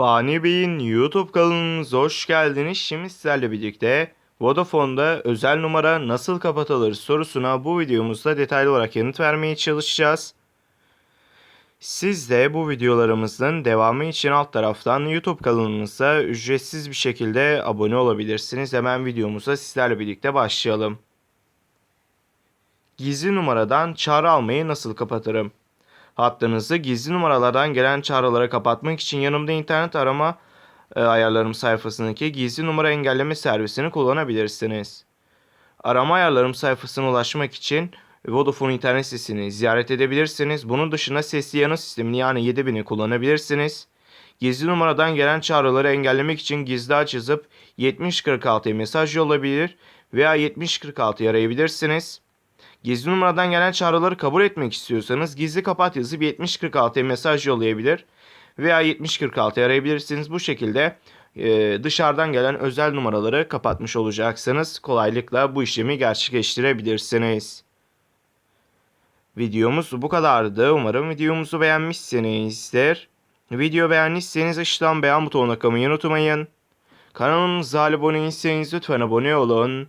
Fani Bey'in YouTube kanalımıza hoş geldiniz. Şimdi sizlerle birlikte Vodafone'da özel numara nasıl kapatılır sorusuna bu videomuzda detaylı olarak yanıt vermeye çalışacağız. Siz de bu videolarımızın devamı için alt taraftan YouTube kanalımıza ücretsiz bir şekilde abone olabilirsiniz. Hemen videomuza sizlerle birlikte başlayalım. Gizli numaradan çağrı almayı nasıl kapatırım? Hattınızı gizli numaralardan gelen çağrılara kapatmak için yanımda internet arama e, ayarlarım sayfasındaki gizli numara engelleme servisini kullanabilirsiniz. Arama ayarlarım sayfasına ulaşmak için Vodafone internet sitesini ziyaret edebilirsiniz. Bunun dışında sesli yanıt sistemini yani 7000'i kullanabilirsiniz. Gizli numaradan gelen çağrıları engellemek için gizli aç yazıp 7046'ya mesaj yollayabilir veya 7046'yı arayabilirsiniz. Gizli numaradan gelen çağrıları kabul etmek istiyorsanız gizli kapat yazıp 7046'ya mesaj yollayabilir veya 7046'yı arayabilirsiniz. Bu şekilde e, dışarıdan gelen özel numaraları kapatmış olacaksınız. Kolaylıkla bu işlemi gerçekleştirebilirsiniz. Videomuz bu kadardı. Umarım videomuzu beğenmişsinizdir. Video beğendiyseniz aşağıdan beğen butonuna kalmayı unutmayın. Kanalımıza abone değilseniz lütfen abone olun.